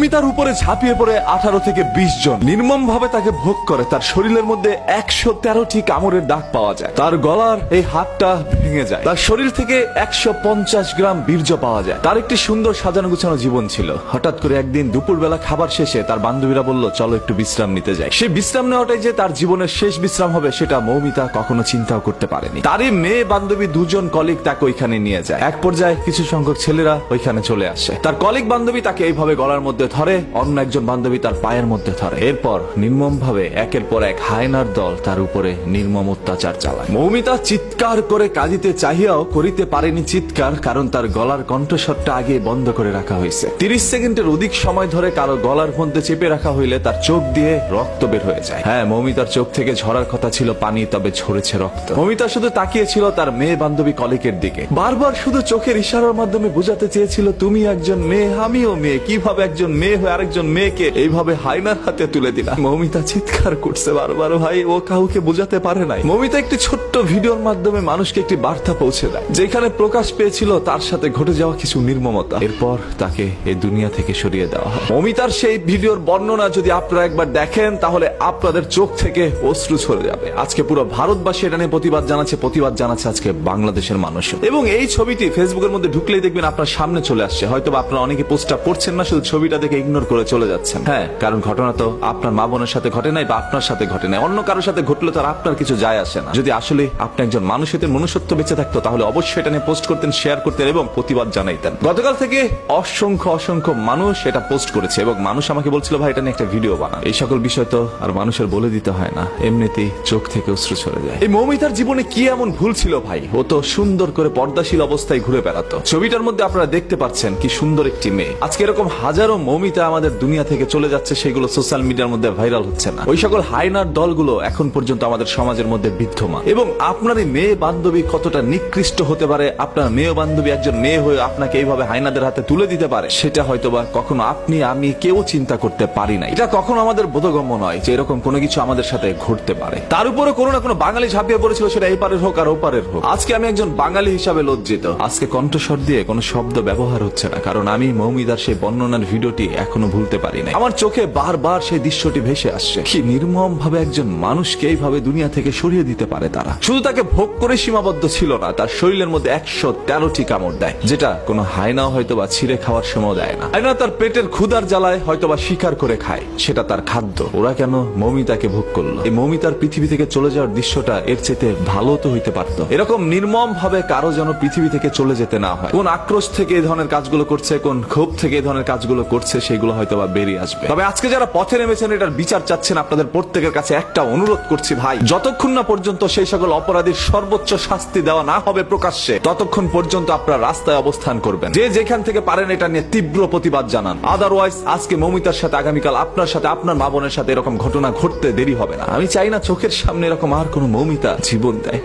মৌমিতার উপরে ঝাঁপিয়ে পড়ে আঠারো থেকে বিশ জন। নির্মম ভাবে তাকে ভোগ করে, তার শরীরের মধ্যে একশো তেরোটি কামড়ের দাগ পাওয়া যায়। তার গলার এই হাতটা ভেঙে যায়। তার শরীর থেকে একশো পঞ্চাশ গ্রাম বীর্য পাওয়া যায়। তার একটি সুন্দর সাজানো গুছানো জীবন ছিল। হঠাৎ করে একদিন দুপুরবেলা খাবার শেষে তার বান্ধবীরা বলল, চলো একটু বিশ্রাম নিতে যাই। সে বিশ্রাম নেওয়াটাই যে তার জীবনের শেষ বিশ্রাম হবে, সেটা মৌমিতা কখনো চিন্তাও করতে পারেনি। তারই মেয়ে বান্ধবী দুজন কলিগ তাকে ওইখানে নিয়ে যায়। এক পর্যায়ে কিছু সংখ্যক ছেলেরা ওইখানে চলে আসে। তার কলিগ বান্ধবী তাকে এইভাবে গলার মধ্যে ধরে, অন্য একজন বান্ধবী তার পায়ের মধ্যে ধরে। এরপর নির্মম ভাবে একের পর এক হায়নার দল তার উপরে নির্মম অত্যাচার চালায়। মৌমিতা চিৎকার করে কাঁদিতে চাহিয়াও করিতে পারেনি চিৎকার, কারণ তার গলার কণ্ঠস্বরটা আগে বন্ধ করে রাখা হয়েছে। তিরিশ সেকেন্ডের অধিক সময় ধরে কারও গলার মধ্যে চেপে রাখা হইলে তার চোখ দিয়ে রক্ত বের হয়ে যায়। হ্যাঁ মৌমিতার চোখ থেকে ঝরার কথা ছিল পানি, তবে ঝরেছে রক্ত। মৌমিতা শুধু তাকিয়েছিল তার মেয়ে বান্ধবী কলিকের দিকে। বারবার শুধু চোখের ইশারার মাধ্যমে বোঝাতে চেয়েছিল, তুমি একজন মেয়ে, আমিও মেয়ে, কীভাবে একজন মেয়ে হয়ে আরেকজন মেয়েকে এইভাবে হাইনার হাতে তুলে দিলা মৌমিতা চিৎকার করছে বারবার, ভাই, ও কাউকে বোঝাতে পারে নাই। মৌমিতা একটি ছোট্ট ভিডিওর মাধ্যমে মানুষকে একটি বার্তা পৌঁছে দেয়, যেখানে প্রকাশ পেয়েছিল তার সাথে ঘটে যাওয়া কিছু নির্মমতা। এরপর তাকে এই দুনিয়া থেকে সরিয়ে দেওয়া হয়। মৌমিতার সেই ভিডিওর বর্ণনা যদি আপনারা একবার দেখেন, তাহলে আপনাদের চোখ থেকে অশ্রু ছড়ে যাবে। আজকে পুরো ভারতবাসী এটা নিয়ে প্রতিবাদ জানাচ্ছে প্রতিবাদ জানাচ্ছে আজকে বাংলাদেশের মানুষ এবং এই ছবিটি ফেসবুকের মধ্যে ঢুকলেই দেখবেন আপনার সামনে চলে আসছে। হয়তো আপনারা অনেকে পোস্টটা পড়ছেন না, শুধু ছবিটা দেখে ইগনোর করে চলে যাচ্ছেন। হ্যাঁ। কারণ ঘটনা তো আপনার মা বোনের সাথে ঘটে নাই বা আপনার সাথে ঘটে নাই। অন্য কারোর সাথে ঘটলে তো আর আপনার কিছু যায় আসে না। যদি আসলে আপনি একজন মানুষের মনুষ্যত্ব বেঁচে থাকতো তাহলে অবশ্যই এটা নিয়ে পোস্ট করতেন শেয়ার করতেন এবং প্রতিবাদ জানাইতেন। গতকাল থেকে অসংখ্য অসংখ্য মানুষ এটা পোস্ট করেছে এবং মানুষ আমাকে বলছিল ভাই এটা নিয়ে একটা ভিডিও বানা এই সকল বিষয় তো আর মানুষের বলে দিতে হয় না। এমনিতেই চোখ থেকে অশ্রু ছড়ে যায়। এই মৌমিতার জীবনে কি এমন ভুল ছিল ভাই? ও তো সুন্দর করে পর্দাশীল অবস্থায় ঘুরে বেড়াতো। ছবিটার মধ্যে আপনারা দেখতে পাচ্ছেন কি সুন্দর একটি মেয়ে। আজকে এরকম হাজারো মৌমিতা আমাদের দুনিয়া থেকে চলে যাচ্ছে সেগুলো সোশ্যাল মিডিয়ার মধ্যে ভাইরাল হচ্ছে না। ওই সকল হাইনার দলগুলো এখন পর্যন্ত আমাদের সমাজের মধ্যে বিদ্যমান। এবং আপনার এই মেয়ে বান্ধবী কতটা নিকৃষ্ট হতে পারে, আপনার মেয়ে বান্ধবী একজন মেয়ে হয়ে আপনাকে এইভাবে হাইনাদের হাতে তুলে দিতে পারে, সেটা হয়তোবা কখনো আপনি, আমি কেউ চিন্তা করতে পারি না এটা কখনো আমাদের বোধগম্য নয় যে এরকম কোনো কিছু আমাদের সাথে ঘটতে পারে। তার উপরে কোনো না কোনো বাঙালি ঝাঁপিয়ে পড়েছিল, সেটা এপারের হোক আর ওপারের হোক। আজকে আমি একজন বাঙালি হিসাবে লজ্জিত। আজকে কণ্ঠস্বর দিয়ে কোনো শব্দ ব্যবহার হচ্ছে না, কারণ আমি মৌমিদার সেই বর্ণনার ভিডিওটি এখনও ভুলতে পারি না আমার চোখে বারবার সেই দৃশ্যটি ভেসে আসছে। কি নির্মম ভাবে একজন মানুষকে এইভাবে দুনিয়া থেকে সরিয়ে দিতে পারে তারা? শুধু তাকে ভোগ করে সীমাবদ্ধ ছিল না, তার শরীরের মধ্যে একশো তেরোটি কামড় দেয়, যেটা কোনো হায়নাও হয়তো বা ছিঁড়ে খাওয়ার সময় দেয় না। হায়না তার পেটের ক্ষুধার জ্বালায় হয়তো বা শিকার করে খায়, সেটা তার খাদ্য। ওরা কেন মৌমিতাকে ভোগ করল? এই মৌমিতার পৃথিবী থেকে চলে যাওয়ার দৃশ্যটা এর চেতে ভালো তো হইতে পারত। এরকম নির্মম ভাবে কারও যেন পৃথিবী থেকে চলে যেতে না হয়। কোন আক্রোশ থেকে এই ধরনের কাজগুলো করছে, কোন ক্ষোভ থেকে এই ধরনের কাজগুলো করছে সেগুলো হয়তো বা বেরিয়ে আসবে। তবে আজকে যারা পথে নেমেছেন, এটার বিচার চাচ্ছেন আপনাদের প্রত্যেকের কাছে একটা অনুরোধ করছি ভাই, যতক্ষণ না পর্যন্ত সেই সকল অপরাধীর সর্বোচ্চ শাস্তি দেওয়া না হবে প্রকাশ্যে, ততক্ষণ পর্যন্ত আপনারা রাস্তায় অবস্থান করবেন। যে যেখান থেকে পারেন, এটা নিয়ে তীব্র প্রতিবাদ জানান। আদারওয়াইজ আজকে মমিতার সাথে, আগামীকাল আপনার সাথে, আপনার মা বোনের সাথে এরকম ঘটনা ঘটতে দেরি হবে না। আমি চাই না চোখের সামনে এরকম আর কোনো মমিতা জীবন দেয়।